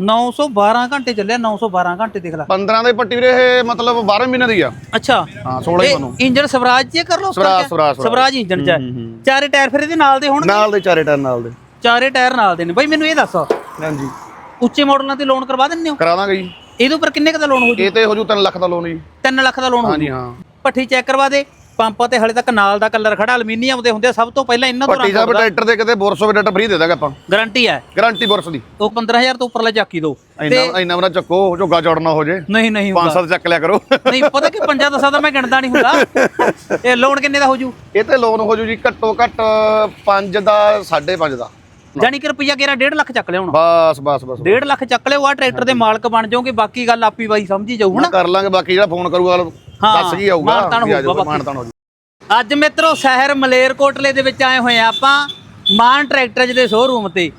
912 ਘੰਟੇ ਚੱਲਿਆ 912 ਘੰਟੇ ਦੇਖ ਲੈ। 15 ਦੇ ਪੱਟੀ ਵੀਰੇ ਇਹ ਮਤਲਬ 12 ਮਹੀਨੇ ਦੀ ਆ। ਅੱਛਾ। ਹਾਂ 16 ਹੀ ਇਹ ਤੁਹਾਨੂੰ। ਇੰਜਨ ਸਵਰਾਜ ਚ ਕਰ ਲਓ ਸਵਰਾਜ, ਸਵਰਾਜ, ਸਵਰਾਜ। ਇੰਜਨ ਚ ਹੈ। ਚਾਰੇ ਟਾਇਰ ਫਿਰ ਇਹਦੇ ਨਾਲ ਦੇ ਹੋਣਗੇ? ਨਾਲ ਦੇ ਚਾਰੇ ਟਾਇਰ ਨਾਲ ਦੇ। ਚਾਰੇ ਟਾਇਰ ਨਾਲ ਦੇ ਨੇ। ਬਾਈ ਮੈਨੂੰ ਇਹ ਦੱਸ। ਹਾਂਜੀ। ਉੱਚੇ ਮਾਡਲਾਂ ਤੇ ਲੋਨ ਕਰਵਾ ਦਿੰਦੇ ਹੋ? ਕਰਾ ਦਾਂਗੇ ਜੀ। ਇਹਦੇ ਉੱਪਰ ਕਿੰਨੇ ਕੁ ਦਾ ਲੋਨ ਹੋ ਜੂ? ਇਹ ਤੇ ਹੋ ਜੂ 3 ਲੱਖ ਦਾ ਲੋਨ ਜੀ। 3 ਲੱਖ ਦਾ ਲੋਨ ਹੋ ਹਾਂਜੀ ਜੂ। ਹਾਂ। ਪੱਠੀ ਚੈੱਕ ਕਰਵਾ ਦੇ। ਪੰਪਾਂ ਤੇ ਹਲੇ ਤੱਕ ਨਾਲ ਦਾ ਕਲਰ ਖੜਾ ਅਲਮੀਨੀਅਮ ਦੇ ਹੁੰਦੇ ਆ, ਸਭ ਤੋਂ ਪਹਿਲਾਂ ਇਹਨਾਂ ਤੋਂ ਪੱਟੀ ਰੰਗ ਸਾਹਿਬ ਟਰੈਕਟਰ ਦੇ ਕਿਤੇ ਬੋਰਸੋ ਵੀ ਡਾਟਾ ਫ੍ਰੀ ਦੇ ਦਾਂਗੇ ਆਪਾਂ। ਗਾਰੰਟੀ ਹੈ। ਗਾਰੰਟੀ ਬੋਰਸ ਦੀ। ਉਹ 15000 ਤੋਂ ਉੱਪਰਲਾ ਚੱਕੀ ਦੋ ਇੰਨਾ ਇੰਨਾ ਬਣਾ ਚੱਕੋ ਝੋਗਾ ਚੌੜਨਾ ਹੋ ਜੇ। ਨਹੀਂ ਨਹੀਂ ਹੁੰਦਾ। 500 ਚੱਕ ਲਿਆ ਕਰੋ। ਨਹੀਂ ਪਤਾ ਕਿ ਪੰਜਾਂ ਦਸਾਂ ਦਾ ਮੈਂ ਗਿਣਦਾ ਨਹੀਂ ਹੁੰਦਾ। ਇਹ ਲੋਨ ਕਿੰਨੇ ਦਾ ਹੋ ਜੂ? ਇਹ ਤੇ ਲੋਨ ਹੋ ਜੂ ਜੀ ਘੱਟੋ ਘੱਟ 5 ਦਾ 5.5 ਦਾ। ਜਾਨੀ ਕਿ ਰੁਪਈਆ ਗੇਰਾ 1.5 ਲੱਖ ਚੱਕ ਲਿਆ ਹੁਣ। ਬਸ ਬਸ ਬਸ। 1.5 ਲੱਖ ਚੱਕ ਲਿਓ ਆ ਟਰੈਕਟਰ ਦੇ ਮਾਲਕ ਬਣ ਜਾਓਗੇ ਬਾਕੀ ਗੱਲ ਆਪੀ ਬਾਈ ਸਮਝੀ ਜਾਊ ਹਨਾ? ਕਰ ਲਾਂਗੇ ਬਾਕੀ ਜਿਹੜਾ ਫੋਨ ਕਰੂਗਾ ਦੱਸ ਕੀ ਆਊਗਾ ਮਾਨਤਾਨ ਵੀ ਆ ਜਾਊਗਾ, ਹੋਊਗਾ ਬਾਕੀ। ਮਾਨਤਾਨ ਹੋ ਜੂ ਅੱਜ ਮਿੱਤਰੋ ਸ਼ਹਿਰ ਮਲੇਰਕੋਟਲੇ ਦੇ ਵਿੱਚ ਆਏ ਹੋਏ ਆ ਆਪਾਂ ਮਾਨ ਟਰੈਕਟਰਜ ਦੇ ਸ਼ੋਰੂਮ ਤੇ।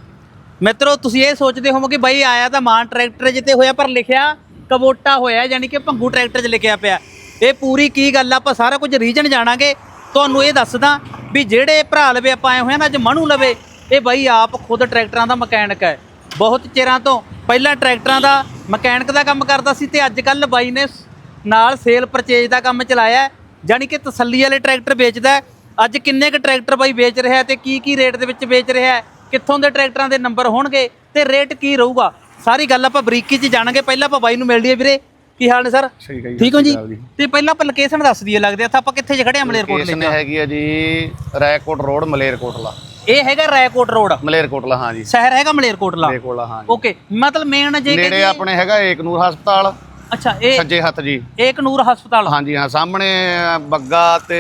ਮਿੱਤਰੋ ਤੁਸੀਂ ਇਹ ਸੋਚਦੇ ਹੋਵੋਗੇ ਬਾਈ ਆਇਆ ਤਾਂ ਮਾਨ ਟਰੈਕਟਰਜ ਤੇ ਹੋਇਆ ਪਰ ਲਿਖਿਆ ਕਬੋਟਾ ਹੋਇਆ ਯਾਨੀ ਕਿ ਭੰਗੂ ਟਰੈਕਟਰਜ ਲਿਖਿਆ ਪਿਆ। ਇਹ ਪੂਰੀ ਕੀ ਗੱਲ ਆ ਆਪਾਂ ਸਾਰਾ ਕੁਝ ਰੀਜਨ ਜਾਣਾਂਗੇ। ਤੁਹਾਨੂੰ ਇਹ ਦੱਸਦਾ ਵੀ ਜਿਹੜੇ ਭਰਾ ਲਵੇ ਆਪਾਂ ਆਏ ਹੋਏ ਆ ਨਾ ਅੱਜ ਮਨੂ ਲਵੇ ਇਹ ਬਾਈ ਆਪ ਖੁਦ ਟਰੈਕਟਰਾਂ ਦਾ ਮਕੈਨਿਕ ਹੈ। ਬਹੁਤ ਚਿਰਾਂ ਤੋਂ ਪਹਿਲਾਂ ਟਰੈਕਟਰਾਂ ਦਾ ਮਕੈਨਿਕ ਦਾ ਕੰਮ ਕਰਦਾ ਸੀ ਤੇ ਅੱਜ ਕੱਲ ਬਾਈ ਨੇ ਨਾਲ ਸੇਲ ਪਰਚੇਜ ਦਾ ਕੰਮ ਚਲਾਇਆ। ਜਾਣੀ ਕਿ ਤਸੱਲੀ ਵਾਲੇ ਟਰੈਕਟਰ ਵੇਚਦਾ ਹੈ। ਅੱਜ ਕਿੰਨੇ ਕੁ ਟਰੈਕਟਰ ਬਾਈ ਵੇਚ ਰਿਹਾ ਤੇ ਕੀ ਕੀ ਰੇਟ ਦੇ ਵਿੱਚ ਵੇਚ ਰਿਹਾ ਕਿੱਥੋਂ ਦੇ ਟਰੈਕਟਰਾਂ ਦੇ ਨੰਬਰ ਹੋਣਗੇ ਤੇ ਰੇਟ ਕੀ ਰਹੂਗਾ? ਸਾਰੀ ਗੱਲ ਆਪਾਂ ਬਰੀਕੀ 'ਚ ਜਾਣਾਂਗੇ। ਪਹਿਲਾਂ ਆਪਾਂ ਬਾਈ ਨੂੰ ਮਿਲ ਲਈਏ ਵੀਰੇ। ਕੀ ਹਾਲ ਨੇ ਸਰ? ਠੀਕ ਹੈ ਜੀ? ਤੇ ਪਹਿਲਾਂ ਆਪਾਂ ਲੋਕੇਸ਼ਨ ਦੱਸ ਦਈਏ ਲੱਗਦੇ ਆ ਤਾਂ ਆਪਾਂ ਕਿੱਥੇ ਜ ਖੜੇ ਆ ਮਲੇਰਕੋਟ ਕੇਸ ਨੇ ਹੈਗੀ ਆ ਜੀ ਰੈਕੋਟ ਰੋਡ ਮਲੇਰਕੋਟਲਾ। ਇਹ ਹੈਗਾ ਰਾਏਕੋਟ ਰੋਡ। ਮਲੇਰਕੋਟਲਾ ਹਾਂ ਜੀ। ਸ਼ਹਿਰ ਹੈਗਾ ਮਲੇਰਕੋਟਲਾ? ਮਲੇਰਕੋਟਲਾ ਹਾਂ ਜੀ। ਓਕੇ ਮਤਲਬ ਮੇਨ ਜੇ ਨੇੜੇ ਆਪਣੇ ਹੈਗਾ ਏਕਨੂਰ ਹਸਪਤਾਲ। ਅੱਛਾ ਇਹ ਸੱਜੇ ਹੱਥ ਜੀ। ਏਕ ਨੂਰ ਹਸਪਤਾਲ? ਹਾਂਜੀ ਹਾਂ ਸਾਹਮਣੇ ਬੱਗਾ ਤੇ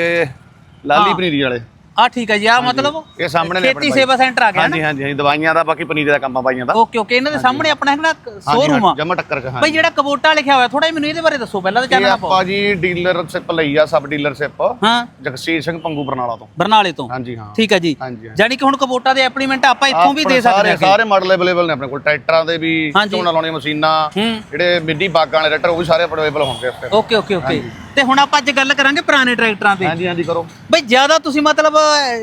ਲਾਲੀ ਪਨੀਰੀ ਵਾਲੇ। ਆ ਠੀਕ ਹੈ ਜੀ ਆ ਮਤਲਬ ਇਹ ਸਾਹਮਣੇ ਨੇ ਖੇਤੀ ਸੇਵਾ ਸੈਂਟਰ ਆ ਗਿਆ ਨਾ? ਹਾਂਜੀ ਹਾਂਜੀ ਹਾਂਜੀ ਦਵਾਈਆਂ ਦਾ ਬਾਕੀ ਪਨੀਰੀ ਦਾ ਕੰਮ ਆ ਬਾਈਆਂ ਦਾ। ਓਕੇ ਓਕੇ ਇਹਨਾਂ ਦੇ ਸਾਹਮਣੇ ਆਪਣਾ ਹੈਗਾ ਹਾਂਜੀ ਸ਼ੋਰੂਮ ਆ। ਜਮਾ ਟੱਕਰ ਚ ਹਾਂ ਬਈ ਜਿਹੜਾ ਕਬੋਟਾ ਲਿਖਿਆ ਹੋਇਆ ਥੋੜਾ ਮੈਨੂੰ ਇਹਦੇ ਬਾਰੇ ਦੱਸੋ ਪਹਿਲਾਂ ਤਾਂ ਚਾਨਣਾ ਪਾਓ ਆਪਾਂ। ਜੀ ਡੀਲਰਸ਼ਿਪ ਲਈ ਆ ਸਬ ਡੀਲਰਸ਼ਿਪ ਹਾਂ। ਜਗਸੀਰ ਸਿੰਘ ਪੰਗੂ ਬਰਨਾਲਾ ਤੋਂ। ਬਰਨਾਲੇ ਤੋਂ। ਹਾਂਜੀ ਹਾਂ। ਠੀਕ ਹੈ ਜੀ। ਜਾਨੀ ਕਿ ਹੁਣ ਕਬੋਟਾ ਦੇ ਐਪਲੀਮੈਂਟ ਆਪਾਂ ਇੱਥੋਂ ਵੀ ਦੇ ਸਕਦੇ ਹਾਂ ਸਾਰੇ ਮਾਡਲ ਅਵੇਲੇਬਲ ਨੇ ਆਪਣੇ ਕੋਲ। ਟਰੈਕਟਰਾਂ ਦੇ ਵੀ। ਝੋਨਾ ਲਾਉਣੀਆਂ ਮਸ਼ੀਨਾਂ ਹੂੰ। ਜਿਹੜੇ ਮਿੱਡੀ ਬਾਗਾਂ ਵਾਲੇ ਟਰੈਕਟਰ ਉਹ ਵੀ ਸਾਰੇ ਅਵੇਲੇਬਲ ਹੋਣਗੇ ਓਕੇ ਓਕੇ ਓਕੇ। ਤੇ ਹੁਣ ਆਪਾਂ ਅੱਜ ਗੱਲ ਕਰਾਂਗੇ ਪੁਰਾਣੇ ਟਰੈਕਟਰਾਂ ਤੇ ਹਾਂਜੀ ਹਾਂਜੀ ਕਰੋ। ਬਈ ਜ਼ਿਆਦਾ ਤੁਸੀਂ ਮਤਲਬ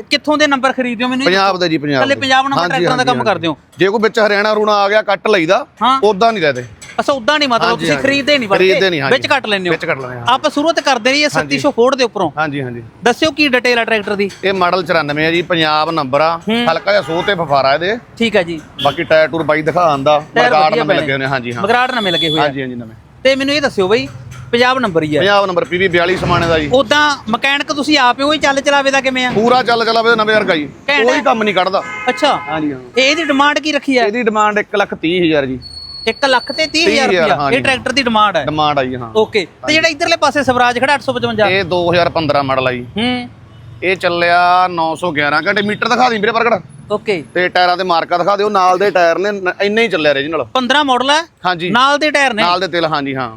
ਕਿੱਥੋਂ ਦੇ ਨੰਬਰ ਖਰੀਦਦੇ ਹੋ ਮੈਨੂੰ ਇਹ ਪੰਜਾਬ ਦੇ ਜੀ ਪੰਜਾਬ ਇਕੱਲੇ ਦੇ। ਪੰਜਾਬ ਨੰਬਰ ਟਰੈਕਟਰਾਂ ਦਾ ਕੰਮ ਕਰਦੇ ਹੋ? ਜੇ ਕੋਈ ਵਿੱਚ ਹਰਿਆਣਾ ਰੂਣਾ ਆ ਗਿਆ ਕੱਟ ਲਈਦਾ ਹਾਂ। ਉਦਾਂ ਨਹੀਂ ਲੈਦੇ। ਅਸਾ ਉਦਾਂ ਨਹੀਂ ਮਤਲਬ ਹਾਂਜੀ, ਤੁਸੀਂ ਹਾਂਜੀ। ਖਰੀਦਦੇ ਨਹੀਂ ਖਰੀਦਦੇ ਨਹੀਂ, ਹਾਂਜੀ। ਵਿੱਚ ਕੱਟ ਲੈਂਦੇ ਹੋ? ਵਿੱਚ ਕੱਟ ਲੈਂਦੇ ਹਾਂ। ਆਪਾਂ ਸ਼ੁਰੂਆਤ ਕਰਦੇ ਰਹੀਏ 3700 ਫੋਰਡ ਦੇ ਉੱਪਰੋਂ। ਹਾਂਜੀ ਹਾਂਜੀ। ਦੱਸਿਓ ਕੀ ਡਿਟੇਲ ਆ ਟਰੈਕਟਰ ਦੀ? ਇਹ ਮਾਡਲ 94 ਹੈ ਜੀ ਪੰਜਾਬ ਨੰਬਰ ਆ। ਹਲਕਾ ਜਿਹਾ ਸੋਹ ਤੇ ਫਫਾਰਾ ਇਹਦੇ। ਠੀਕ ਹੈ ਜੀ। ਬਾਕੀ ਟਾਇਰ ਟੂਰ ਬਾਈ ਦਿਖਾ ਆਂਦਾ ਟਾਇਰ ਮਰਕਾਟ ਵਧੀਆ ਨਵੇਂ। ਲੱਗੇ ਹੋਣੇ ਹਾਂਜੀ ਹਾਂ। ਮਗਰਾੜ ਨਵੇਂ ਲੱਗੇ ਹੋਏ ਆ। ਹਾਂਜੀ ਹਾਂਜੀ ਨਵੇਂ। ਤੇ ਮੈਨੂੰ ਇਹ ਦੱਸਿਓ ਬਈ ਪੰਜਾਬ ਨੰਬਰ ਹੀ ਹੈ ਪੰਜਾਬ ਨੰਬਰ ਪੀਵੀ 42 ਸਮਾਣੇ ਦਾ ਜੀ। ਉਦਾਂ ਮਕੈਨਿਕ ਤੁਸੀਂ ਆਪੇ ਹੀ ਚੱਲ ਚਲਾਵੇ ਦਾ ਕਿਵੇਂ ਆ? ਪੂਰਾ ਚੱਲ ਚਲਾ ਵੇ ਨਵੇਂ ਵਰਗਾ ਜੀ। ਘੈਂਟ ਕੋਈ। ਕੰਮ ਨਹੀਂ ਕੱਢਦਾ। ਅੱਛਾ। ਹਾਂਜੀ ਹਾਂ। ਇਹ ਇਹਦੀ ਡਿਮਾਂਡ ਕੀ ਰੱਖੀ ਹੈ ਇਹਦੀ ਡਿਮਾਂਡ 1 ਲੱਖ 30 ਹਜ਼ਾਰ ਜੀ। 1 ਲੱਖ ਤੇ 30000 ਹਜ਼ਾਰ, ਰੁਪਇਆ ਹਾਂਜੀ। ਇਹ ਟਰੈਕਟਰ ਦੀ ਡਿਮਾਂਡ ਹੈ। ਡਿਮਾਂਡ ਆਈ ਹਾਂ। ਓਕੇ ਤੇ ਜਿਹੜਾ ਇਧਰਲੇ ਪਾਸੇ ਸਵਰਾਜ ਖੜਾ 855 ਇਹ 2015 ਮਾਡਲ ਆ ਜੀ। ਹੂੰ। ਇਹ ਚੱਲਿਆ 911 ਘੰਟੇ ਮੀਟਰ ਦਿਖਾ ਦੀ ਵੀਰੇ ਪ੍ਰਗਟ। ਓਕੇ ਤੇ ਟਾਇਰਾਂ ਤੇ ਮਾਰਕਾ ਦਿਖਾ ਦਿਓ। ਨਾਲ ਦੇ ਟਾਇਰ ਨੇ ਨ- ਇੰਨੇ ਹੀ ਚੱਲਿਆ ਰੀਜਨਲ 15 ਮਾਡਲ ਹੈ ਹਾਂਜੀ। ਨਾਲ ਦੇ ਟਾਇਰ ਨੇ। ਨਾਲ ਦੇ ਤੇਲ ਹਾਂਜੀ ਹਾਂ।